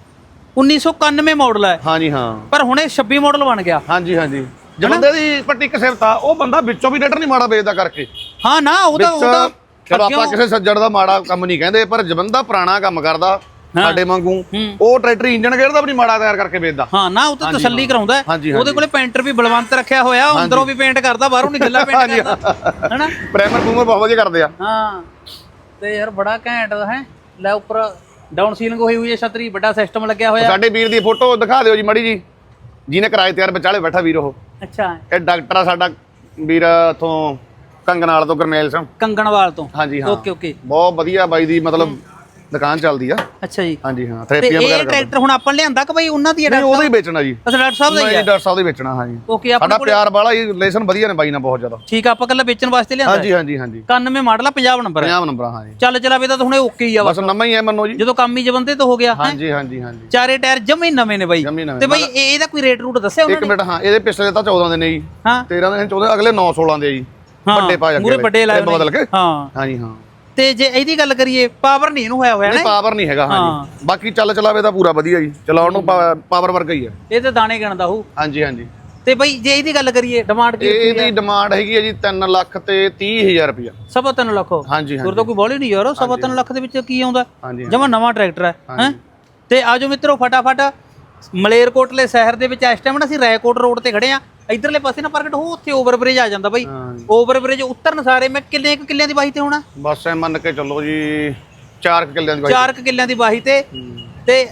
1991 ਮਾਡਲ ਹੈ ਹਾਂਜੀ ਹਾਂ। ਪਰ ਹੁਣੇ 26 ਮਾਡਲ ਬਣ ਗਿਆ। ਹਾਂਜੀ ਹਾਂਜੀ। ਜਵੰਦੇ ਦੀ ਪੱਟੀ ਕਸਿਰਤਾ ਉਹ ਬੰਦਾ ਵਿੱਚੋਂ ਵੀ ਰੇਟਰ ਨਹੀਂ ਮਾੜਾ ਵੇਚਦਾ ਕਰਕੇ। ਹਾਂ ਨਾ ਉਹਦਾ ਉਹਦਾ ਚਲੋ ਆਪਾਂ ਕਿਸੇ ਸੱਜਣ ਦਾ ਮਾੜਾ ਕੰਮ ਨਹੀਂ ਕਹਿੰਦੇ ਪਰ ਜਵੰਦਾ ਪੁਰਾਣਾ ਕੰਮ ਕਰਦਾ। ਸਾਡੇ ਵਾਂਗੂ। ਉਹ ਟਰੈਕਟਰ ਇੰਜਨ ਗੇਅਰ ਵੀ ਮਾੜਾ ਤਿਆਰ ਕਰਕੇ ਵੇਚਦਾ। ਹਾਂ ਨਾ ਉਹ ਤਾਂ ਤਸੱਲੀ ਕਰਾਉਂਦਾ ਉਹਦੇ ਕੋਲੇ ਪੈਂਟਰ ਵੀ ਬਲਵੰਤ ਰੱਖਿਆ ਹੋਇਆ ਅੰਦਰੋਂ ਵੀ ਪੇਂਟ ਕਰਦਾ ਬਾਹਰੋਂ ਨਹੀਂ ਗੱਲਾਂ ਪੇਂਟ ਕਰਦਾ। ਹੈਨਾ? ਪ੍ਰਾਈਮਰ ਬੂਮਰ ਬਹੁਤ ਵਧੀਆ ਕਰਦੇ ਆ। ਹਾਂ। ਤੇ ਯਾਰ ਬੜਾ ਘੈਂਟ ਹੈ। ਲੈ ਉੱਪਰ ਡਾਊਨ ਸੀਲਿੰਗ ਹੋਈ ਹੋਈ ਹੈ ਛਤਰੀ ਵੱਡਾ ਸਿਸਟਮ ਲੱਗਿਆ ਹੋਇਆ। ਸਾਡੇ ਵੀਰ ਦੀ ਫੋਟੋ ਦਿਖਾ ਦਿਓ ਜੀ ਮੜੀ ਜੀ। ਜਿਹਨੇ ਕਿਰਾਏ ਤਿਆਰ ਵਿਚਾਲੇ ਬੈਠਾ ਵੀਰ ਉਹ। ਅੱਛਾ। ਇਹ ਡਾਕਟਰ ਆ ਸਾਡਾ ਵੀਰ ਇਥੋਂ ਕੰਗਨਾਲ ਤੋਂ ਗਰਮੇਲ ਸਿੰਘ ਕੰਗਣਵਾਲ ਤੋਂ। ਹਾਂਜੀ ਹਾਂ। ਓਕੇ ਓਕੇ ਬਹੁਤ ਵਧੀਆ ਬਾਈ ਦੀ ਮਤਲਬ ਦੁਕਾਨ ਚੱਲਦੀ ਆ। ਅੱਛਾ ਜੀ। ਹਾਂਜੀ ਹਾਂ ਤੇ ਥੈਰੇਪੀਆਂ ਇਹ ਕਰਦੇ। ਟਰੈਕਟਰ ਹੁਣ ਆਪਾਂ ਲਿਆਂਦਾ ਕਿ ਬਈ ਉਹਨਾਂ ਦੀ ਹੈ ਨਹੀਂ ਡਾਕਟਰ ਉਹਦਾ ਹੀ ਵੇਚਣਾ ਜੀ। ਅੱਛਾ ਡਾਕਟਰ ਸਾਹਿਬ ਦਾ ਹੀ ਨਹੀਂ ਹੈ ਡਾਕਟਰ ਸਾਹਿਬ ਦੇ ਵੇਚਣਾ ਹਾਂਜੀ। ਓਕੇ ਆਪਣੇ ਸਾਡਾ ਕੋਲ ਪਿਆਰ ਵਾਲਾ ਹੀ ਰਿਲੇਸ਼ਨ ਵਧੀਆ ਨੇ ਬਾਈ ਨਾਲ ਬਹੁਤ ਜ਼ਿਆਦਾ। ਠੀਕ ਆ ਆਪਾਂ ਕੱਲਾ ਵੇਚਣ ਵਾਸਤੇ ਲਿਆਂਦਾ ਹਾਂਜੀ ਹਾਂਜੀ ਹਾਂਜੀ। 91 ਮਾਡਲ ਆ 50 ਨੰਬਰ ਹੈ। 50 ਨੰਬਰ ਆ, ਹਾਂਜੀ। ਚੱਲ ਚਲਾਵੇ ਤਾਂ ਹੁਣ ਇਹ ਓਕੇ ਹੀ ਆ ਵਾ। ਬਸ ਨਵਾਂ ਹੀ ਹੈ ਮੰਨੋ ਜੀ। ਜਦੋਂ ਕੰਮ ਹੀ ਜਵੰਦੇ ਤੋਂ ਹੋ ਗਿਆ ਹੈਂ। ਹਾਂਜੀ ਹਾਂਜੀ ਹਾਂਜੀ। ਚਾਰੇ ਟਾਇਰ ਜਮੇ ਨਵੇਂ ਨੇ ਬਾਈ। ਜਮੀ ਨਵੇਂ। ਤੇ ਬਾਈ ਇਹ- ਇਹਦਾ ਕੋਈ ਰੇਟ ਰੂਟ ਦੱਸਿਆ ਉਹਨਾਂ ਇੱਕ ਨੇ? ਮਿੰਟ ਹਾਂ ਇਹਦੇ ਪਿਛਲੇ ਤਾਂ 14 ਦੇ ਨੇ ਜੀ। ਹਾਂ। 13 ਦੇ ਨੇ 14 ਅਗਲੇ 9 16 ਦੇ ਜੀ। ਵੱਡੇ ਪਾ ਜਾਂਦੇ ਮੂਹਰੇ ਵੱਡੇ ਲਾਏ ਬਦਲ ਕੇ? ਹਾਂ। ਹਾਂਜੀ ਹਾਂ। ਤੇ ਜੇ ਇਹਦੀ ਗੱਲ ਕਰੀਏ ਪਾਵਰ ਨਹੀਂ ਇਹਨੂੰ ਹੋਇਆ ਹੋਇਆ ਨਹੀਂ ਨਾ ਪਾਵਰ ਨਹੀਂ ਹੈਗਾ ਹਾਂਜੀ। ਬਾਕੀ ਚੱਲ ਚਲਾਵੇ ਤਾਂ ਪੂਰਾ ਵਧੀਆ ਜੀ। ਚਲਾਉਣ ਨੂੰ ਪਾਵਰ ਵਰਗਾ ਹੀ ਹੈ। ਇਹ ਤੇ ਦਾਣੇ ਗਿਣਦਾ ਹੋਊ ਹਾਂਜੀ ਹਾਂਜੀ। ਤੇ ਬਾਈ ਜੇ ਇਹਦੀ ਗੱਲ ਕਰੀਏ ਡਿਮਾਂਡ ਕੀ ਇਹ ਇਹਦੀ ਡਿਮਾਂਡ ਹੈਗੀ ਹੈ ਜੀ 3 ਲੱਖ ਤੇ 30000 ਰੁਪਇਆ। ਸਵਾ ਤਿੰਨ ਲੱਖ। ਹੋਰ ਹਾਂਜੀ ਹਾਂਜੀ। ਤਾਂ ਕੋਈ ਬੋਲੀ ਨਹੀਂ ਯਾਰ ਸਵਾ ਤਿੰਨ ਲੱਖ ਦੇ ਵਿੱਚ ਕੀ ਆਉਂਦਾ? ਜਮਾ ਨਵਾਂ ਟਰੈਕਟਰ ਹੈ ਹੈ? ਤੇ ਆਜੋ ਮਿੱਤਰੋ ਫਟਾਫਟ ਮਲੇਰਕੋਟਲੇ ਸ਼ਹਿਰ ਦੇ ਵਿੱਚ ਇਸ ਟਾਈਮ ਨਾ ਅਸੀਂ ਰਾਏਕੋਟ ਰੋਡ ਤੇ ਖੜੇ ਆ ਇਧਰਲੇ ਪਾਸੇ ਨਾ ਪ੍ਰਗਟ ਹੋ ਉੱਥੇ ਓਵਰਬ੍ਰਿਜ ਆ ਜਾਂਦਾ ਬਾਈ। ਹਾਂਜੀ। ਓਵਰਬ੍ਰਿਜ ਉਤਰਨ ਸਾਰੇ ਮੈਂ ਕਿੱਲੇ ਕੁ ਕਿੱਲਿਆਂ ਦੀ ਵਾਹੀ ਤੇ ਹੋਣਾ। ਬਸ ਐ ਮੰਨ ਕੇ ਚੱਲੋ ਜੀ 4 ਕਿੱਲਿਆਂ ਦੀ ਚਾਰ ਕੁ ਕਿੱਲਿਆਂ ਦੀ ਵਾਹੀ ਤੇ। ਤੇ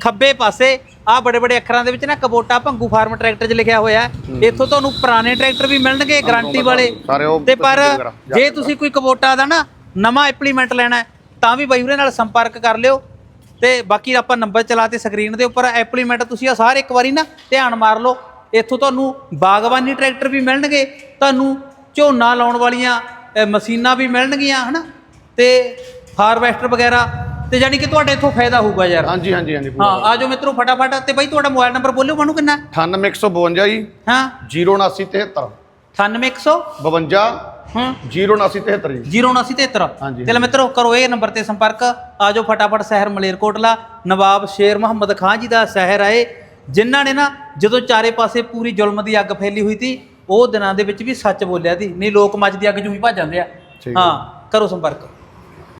ਖੱਬੇ ਪਾਸੇ ਆ ਬੜੇ ਬੜੇ ਅੱਖਰਾਂ ਦੇ ਵਿੱਚ ਨਾ ਕਬੋਟਾ ਭੰਗੂ ਫਾਰਮ ਟਰੈਕਟਰ 'ਚ ਲਿਖਿਆ ਹੋਇਆ ਹੈ। ਇੱਥੋਂ ਤੁਹਾਨੂੰ ਪੁਰਾਣੇ ਟਰੈਕਟਰ ਵੀ ਮਿਲਣਗੇ ਗਾਰੰਟੀ ਵਾਲੇ। ਤੇ ਪਰ ਜਾ ਤੁਸੀਂ ਕੋਈ ਕਬੋਟਾ ਦਾ ਨਾ ਨਵਾਂ ਇੰਪਲੀਮੈਂਟ ਲੈਣਾ ਤਾਂ ਵੀ ਬਾਈ ਹੋਰੇ ਨਾਲ ਸੰਪਰਕ ਕਰ ਲਿਓ। ਤੇ ਬਾਕੀ ਆਪਾਂ ਨੰਬਰ ਚਲਾਤੇ ਸਕਰੀਨ ਦੇ ਉੱਪਰ ਇੰਪਲੀਮੈਂਟ ਤੁਸੀਂ ਆ ਸਾਰੇ ਇੱਕ ਵਾਰੀ ਨਾ ਧਿਆਨ ਮਾਰ ਲਓ। ਇੱਥੋਂ ਤੁਹਾਨੂੰ ਬਾਗਬਾਨੀ ਟਰੈਕਟਰ ਵੀ ਮਿਲਣਗੇ ਤੁਹਾਨੂੰ ਝੋਨਾ ਲਾਉਣ ਵਾਲੀਆਂ ਮਸ਼ੀਨਾਂ ਵੀ ਮਿਲਣਗੀਆਂ ਹਨਾ? ਤੇ ਹਾਰਵੈਸਟਰ ਵਗੈਰਾ ਤੇ ਯਾਨੀ ਕਿ ਤੁਹਾਡੇ ਇੱਥੋਂ ਫਾਇਦਾ ਹੋਊਗਾ ਯਾਰ। ਹਾਂਜੀ ਹਾਂਜੀ ਹਾਂਜੀ ਹਾਂ ਆਜੋ ਮਿੱਤਰੋ ਫਟਾਫਟ ਤੇ ਬਾਈ ਤੁਹਾਡਾ ਮੋਬਾਈਲ ਨੰਬਰ ਬੋਲਿਓ ਮੈਨੂੰ ਕਿੰਨਾ? 98152 ਜੀ। ਹਾਂ। 07973 98100 52 ਹਾਂ। 07973 ਜੀ। 07973 ਹਾਂਜੀ। ਚਲ ਮਿੱਤਰੋ ਕਰੋ ਇਹ ਨੰਬਰ ਤੇ ਸੰਪਰਕ। ਆਜੋ ਫਟਾਫਟ ਸ਼ਹਿਰ ਮਲੇਰਕੋਟਲਾ ਨਵਾਬ ਸ਼ੇਰ ਮੁਹੰਮਦ ਖਾਨ ਜੀ ਦਾ ਸ਼ਹਿਰ ਆਏ। ਜਿਨ੍ਹਾਂ ਨੇ ਨਾ ਜਦੋਂ ਚਾਰੇ ਪਾਸੇ ਪੂਰੀ ਜ਼ੁਲਮ ਦੀ ਅੱਗ ਫੈਲੀ ਹੋਈ ਸੀ ਉਹ ਦਿਨਾਂ ਦੇ ਵਿੱਚ ਵੀ ਸੱਚ ਬੋਲਿਆ ਸੀ। ਨਹੀਂ ਲੋਕ ਮੱਚ ਦੀ ਅੱਗ ਜੂ ਹੀ ਭੱਜ ਜਾਂਦੇ ਆ। ਠੀਕ ਹਾਂ ਕਰੋ ਸੰਪਰਕ।